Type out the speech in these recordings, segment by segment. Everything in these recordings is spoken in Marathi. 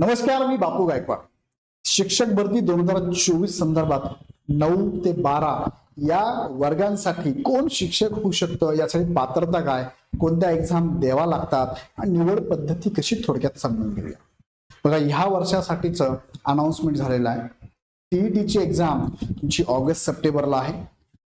नमस्कार मी बापू गायकवाड. शिक्षक भरती दोन हजार चोवीस संदर्भात नऊ ते बारा या वर्गांसाठी कोण शिक्षक होऊ शकतं? यासाठी पात्रता काय? कोणत्या एक्झाम द्यावा लागतात? आणि निवड पद्धती कशी थोडक्यात समजून घेऊया. बघा ह्या वर्षासाठीचं अनाऊन्समेंट झालेलं आहे. टीईटीची एक्झाम तुमची ऑगस्ट सप्टेंबरला आहे.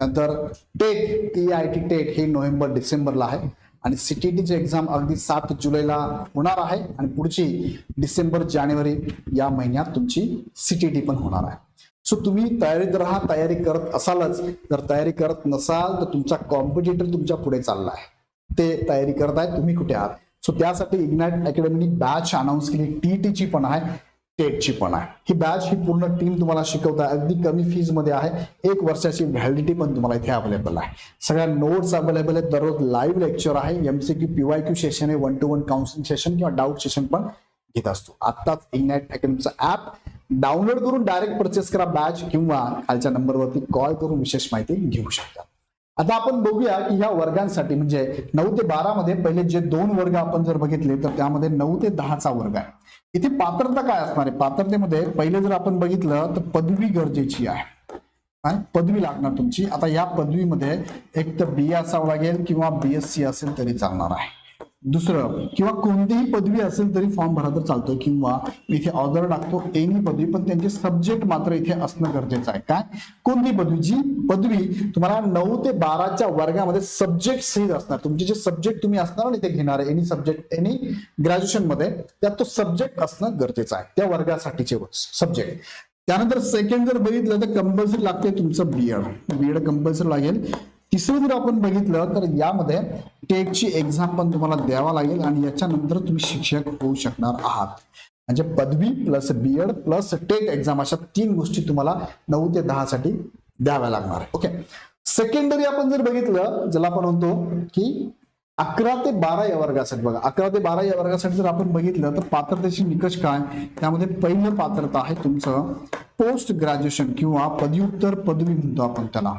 नंतर TET T I T TET हे नोव्हेंबर डिसेंबरला आहे. आणि सीटीटीची एक्झाम अगदी सात जुलैला होणार आहे आणि पुढची डिसेंबर जानेवारी या महिन्यात तुमची सीटीटी पण होणार आहे. सो तुम्ही तयारीत राहा तयारी करत असालच. जर तयारी करत नसाल तर तुमचा कॉम्पिटिटर तुमच्यापुढे चालला आहे. ते तयारी करत आहे तुम्ही कुठे आहात? सो त्यासाठी इग्नाइट अकॅडमीनी बॅच अनाऊन्स केली. टीईटीची पण आहे. टेटची पण आहे. ही बॅच ही पूर्ण टीम तुम्हाला शिकवत आहे अगदी कमी फीजमध्ये आहे. एक वर्षाची व्हॅलिडिटी पण तुम्हाला इथे अवेलेबल आहे. सगळ्या नोट्स अवेलेबल आहेत. दररोज लाईव्ह लेक्चर आहे. एमसीक्यू पीवाय क्यू सेशन आहे one to one counselling session किंवा डाऊट सेशन पण घेत असतो. आत्ताच इग्नाइट अकॅडमीचं ऍप डाउनलोड करून डायरेक्ट परचेस करा बॅच किंवा खालच्या नंबरवरती कॉल करून विशेष माहिती घेऊ शकता. आता आपण बघूया की ह्या वर्गांसाठी म्हणजे नऊ ते बारा मध्ये पहिले जे दोन वर्ग आपण जर बघितले तर त्यामध्ये नऊ ते दहाचा वर्ग आहे. इथे पात्रता काय असणार आहे? पात्रतेमध्ये पहिले जर आपण बघितलं तर पदवी गरजेची आहे. काय पदवी लागणार तुमची. आता या पदवीमध्ये एक तर बी असावं लागेल किंवा बीएससी असेल तरी चालणार आहे. दुसरं किंवा कोणतीही पदवी असेल तरी फॉर्म भरा तर चालतो किंवा इथे ऑर्डर टाकतो एनी पदवी पण त्यांचे सब्जेक्ट मात्र इथे असणं गरजेचं आहे. काय? कोणती पदवी? जी पदवी तुम्हाला नऊ ते बाराच्या वर्गामध्ये सब्जेक्ट सहित असणार. तुमचे जे सब्जेक्ट तुम्ही असणार ना ते घेणार एनी सब्जेक्ट एनी ग्रॅज्युएशनमध्ये त्यात तो सब्जेक्ट असणं गरजेचं आहे. त्या वर्गासाठीचे सब्जेक्ट त्यानंतर सेकंड जर बघितलं तर कंपल्सरी लागते तुमचं बीएड बीएड कंपल्सरी लागेल. तिसरं जर आपण बघितलं तर यामध्ये टेटची एक्झाम पण तुम्हाला द्यावा लागेल आणि याच्यानंतर तुम्ही शिक्षक होऊ शकणार आहात. म्हणजे पदवी plus B Ed plus TET exam अशा तीन गोष्टी तुम्हाला नऊ ते दहा साठी द्याव्या लागणार आहे. ओके सेकंडरी आपण जर बघितलं ज्याला आपण म्हणतो की अकरा ते बारा या वर्गासाठी बघा. अकरा ते बारा या वर्गासाठी जर आपण बघितलं तर पात्रतेचे निकष काय? त्यामध्ये पहिलं पात्रता आहे तुमचं पोस्ट ग्रॅज्युएशन किंवा पदव्युत्तर पदवी म्हणतो आपण त्याला.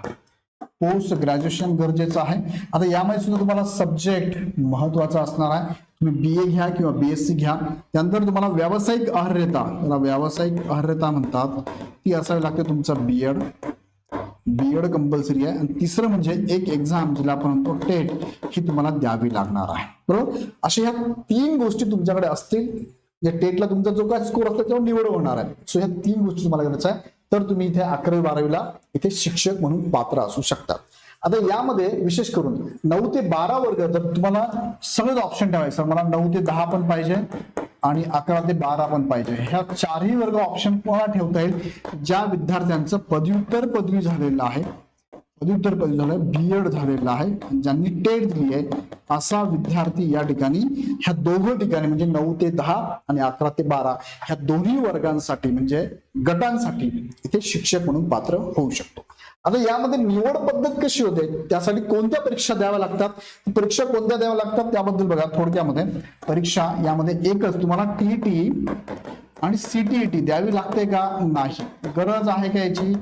पोस्ट ग्रॅज्युएशन गरजेचं आहे. आता यामध्ये सुद्धा तुम्हाला सब्जेक्ट महत्त्वाचा असणार आहे. तुम्ही बी ए घ्या किंवा बीएससी घ्या. त्यानंतर तुम्हाला व्यावसायिक अर्हता त्याला व्यावसायिक अर्हता म्हणतात. ती असावी लागते तुमचं बीएड बीएड कंपल्सरी आहे. आणि तिसरं म्हणजे एक एक्झाम जिला आपण म्हणतो टेट ही तुम्हाला द्यावी लागणार आहे. बरोबर? अशा ह्या तीन गोष्टी तुमच्याकडे असतील. म्हणजे टेटला तुमचा जो काय स्कोर असतो त्यावर निवड होणार आहे. सो ह्या तीन गोष्टी तुम्हाला करायचं आहे. तर तुम्ही इथे अकरावी बारावीला इथे शिक्षक म्हणून पात्र असू शकतात. आता यामध्ये विशेष करून नऊ ते बारा वर्ग तर तुम्हाला सगळेच ऑप्शन ठेवायचं. मला नऊ ते दहा पण पाहिजे आणि अकरा ते बारा पण पाहिजे. ह्या चारही वर्ग ऑप्शन कोणा ठेवता येईल? ज्या विद्यार्थ्यांचं पदव्युत्तर पदवी झालेलं आहे. पदव्युत्तर पदवी झालं बीएड झालेला आहे. ज्यांनी टेट दिली आहे. असा विद्यार्थी या ठिकाणी ह्या दोघं ठिकाणी म्हणजे नऊ ते दहा आणि अकरा ते बारा ह्या दोन्ही वर्गांसाठी म्हणजे गटांसाठी इथे शिक्षक म्हणून पात्र होऊ शकतो. आता यामध्ये निवड पद्धत कशी होते? त्यासाठी कोणत्या परीक्षा द्याव्या लागतात? परीक्षा कोणत्या द्याव्या लागतात? त्याबद्दल बघा थोडक्यामध्ये. परीक्षा यामध्ये एकच. तुम्हाला टीईटी आणि सीटीईटी द्यावी लागते का? नाही. गरज आहे का याची?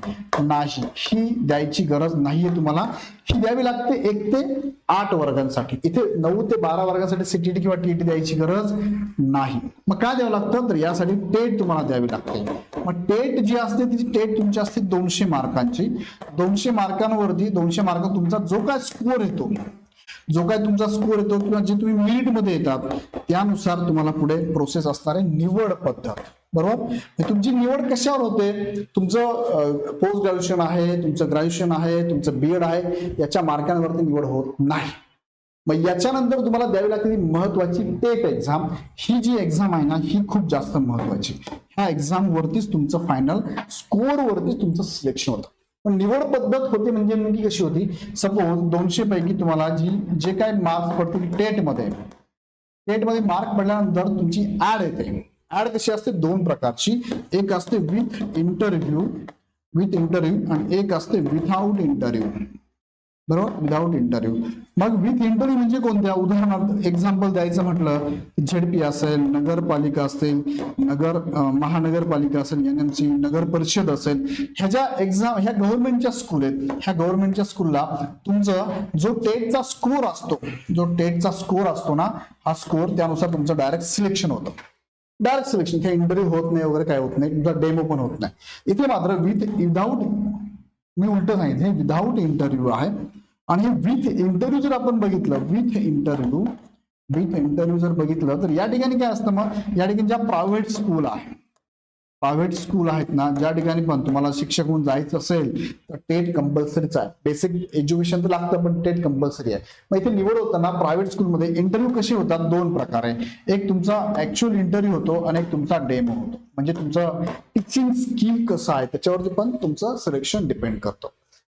नाही. ही द्यायची गरज नाहीये तुम्हाला. ही द्यावी लागते एक ते आठ वर्गांसाठी. इथे नऊ ते बारा वर्गासाठी सीटीटी किंवा टी द्यायची गरज नाही. मग काय द्यावं लागतं? तर यासाठी टेट तुम्हाला द्यावी लागते. मग टेट जी असते ती टेट तुमची असते दोनशे मार्कांची. दोनशे मार्कांवरती दोनशे मार्क तुमचा जो काय स्कोअर येतो जो काय तुमचा स्कोअर येतो किंवा जे तुम्ही मिनिटमध्ये येतात त्यानुसार तुम्हाला पुढे प्रोसेस असणार आहे निवड पद्धत. बरोबर? तुमची निवड कशावर होते? तुमचं पोस्ट ग्रॅज्युएशन आहे तुमचं ग्रॅज्युएशन आहे तुमचं बीएड आहे याच्या मार्कांवरती निवड होत नाही. मग याच्यानंतर तुम्हाला द्यावी लागते महत्वाची टेट एक्झाम ही जी एक्झाम आहे ना ही खूप जास्त महत्वाची. ह्या एक्झाम वरतीच तुमचं फायनल स्कोअर वरतीच तुमचं सिलेक्शन होतं. पण निवड पद्धत होती म्हणजे नेमकी कशी होती? सपोज दोनशे पैकी तुम्हाला जी जे काय मार्क्स पडतील टेटमध्ये टेटमध्ये मार्क पडल्यानंतर तुमची ऍड येते. ऍड कशी असते? दोन प्रकारची. एक असते विथ इंटरव्ह्यू विथ इंटरव्ह्यू आणि एक असते विथआउट इंटरव्ह्यू बरोबर? विदाऊट इंटरव्ह्यू मग विथ इंटरव्ह्यू म्हणजे कोणत्या उदाहरणार्थ एक्झाम्पल द्यायचं म्हटलं झेडपी असेल नगरपालिका असेल नगर महानगरपालिका असेल एन एम सी नगर परिषद असेल ह्या ज्या एक्झाम ह्या गव्हर्नमेंटच्या स्कूल आहेत ह्या गव्हर्नमेंटच्या स्कूलला तुमचं जो टेटचा स्कोर असतो जो टेटचा स्कोर असतो ना हा स्कोर त्यानुसार तुमचं डायरेक्ट सिलेक्शन होतं. डायरेक्ट सिलेक्शन काही इंटरव्ह्यू होत नाही वगैरे काय होत नाही तुमचा डेमो पण होत नाही. इथे मात्र विथ विदाऊट मी उलट सांगितलं हे विदाऊट इंटरव्ह्यू आहे. आणि हे विथ इंटरव्ह्यू जर आपण बघितलं विथ इंटरव्ह्यू विथ इंटरव्ह्यू जर बघितलं तर या ठिकाणी काय असतं मग? या ठिकाणी ज्या प्रायव्हेट स्कूल आहे प्रायव्हेट स्कूल आहेत ना ज्या ठिकाणी पण तुम्हाला शिक्षक म्हणून जायचं असेल तर टेट कंपल्सरीच आहे. बेसिक एज्युकेशन तर लागतं पण टेट कंपल्सरी आहे. मग इथे निवड होताना प्रायव्हेट स्कूलमध्ये इंटरव्ह्यू कसे होतात? दोन प्रकारे. एक तुमचा ऍक्च्युअल इंटरव्ह्यू होतो आणि एक तुमचा डेमो होतो. म्हणजे तुमचं टीचिंग स्किल कसं आहे त्याच्यावरती पण तुमचं सिलेक्शन डिपेंड करतं.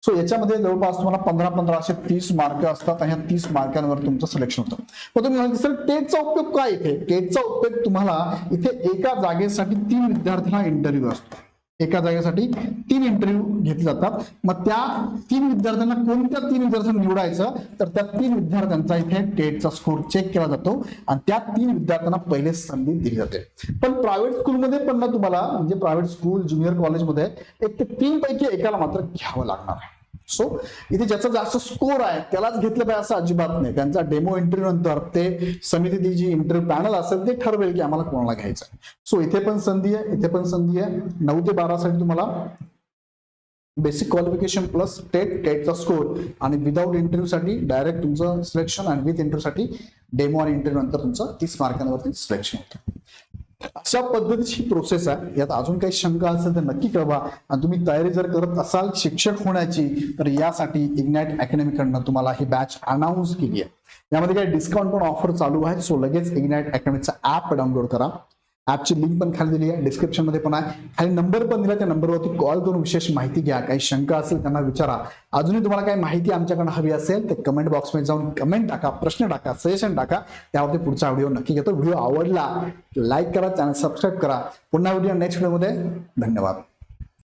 सो याच्यामध्ये जवळपास तुम्हाला पंधरा पंधरा असे तीस मार्क असतात आणि ह्या तीस मार्कांवर तुमचं सिलेक्शन होतं. मग तुम्ही म्हणाल सर टेटचा उपयोग काय इथे? टेटचा उपयोग तुम्हाला इथे एका जागेसाठी तीन विद्यार्थ्यांना इंटरव्ह्यू असतो. एका जागेसाठी तीन इंटरव्ह्यू घेतले जातात. मग त्या तीन विद्यार्थ्यांना कोणत्या तीन विद्यार्थ्यांना निवडायचं? तर त्या तीन विद्यार्थ्यांचा इथे टेटचा स्कोर चेक केला जातो आणि त्या तीन विद्यार्थ्यांना पहिले संधी दिली जाते. पण प्रायव्हेट स्कूलमध्ये पण ना तुम्हाला म्हणजे प्रायव्हेट स्कूल ज्युनियर कॉलेजमध्ये एक ते तीन पैकी एकाला मात्र घ्यावं लागणार आहे. सो इथे ज्याचा जास्त स्कोर आहे त्यालाच घेतलं पाहिजे असं अजिबात नाही. त्यांचा डेमो एंट्री नंतर ते समिती जी इंटरव्ह्यू पॅनल असेल ते ठरवेल की आम्हाला कोणाला घ्यायचं आहे. सो इथे पण संधी आहे इथे पण संधी आहे. नऊ ते बारा साठी तुम्हाला बेसिक क्वालिफिकेशन प्लस टेट टेटचा स्कोर आणि विदाऊट इंटरव्ह्यू साठी डायरेक्ट तुमचं सिलेक्शन आणि विथ इंटरव्ह्यू साठी डेमो आणि इंटरव्ह्यू नंतर तुमचं तीस मार्कांवरती सिलेक्शन होतं. अशा पद्धतीची प्रोसेस आहे. यात अजून काही शंका असेल तर नक्की कळवा. आणि तुम्ही तयारी जर करत असाल शिक्षक होण्याची तर यासाठी इग्नाइट अकॅडमीकडनं तुम्हाला ही बॅच अनाऊन्स केली आहे. यामध्ये काही डिस्काउंट पण ऑफर चालू आहे सो लगेच इग्नॅट अकॅडमीचा ऍप डाउनलोड करा. ऍपची लिंक पण खाली दिली आहे. डिस्क्रिप्शनमध्ये पण आहे. खाली नंबर पण दिला. त्या नंबरवरती कॉल करून विशेष माहिती घ्या. काही शंका असेल त्यांना विचारा. अजूनही तुम्हाला काही माहिती आमच्याकडे हवी असेल तर कमेंट बॉक्समध्ये जाऊन कमेंट टाका प्रश्न टाका सजेशन टाका. त्यावरती पुढचा व्हिडिओ नक्की घेतो. व्हिडिओ आवडला लाईक करा चॅनल सबस्क्राईब करा. पुन्हा व्हिडिओ नेक्स्ट व्हिडिओमध्ये धन्यवाद.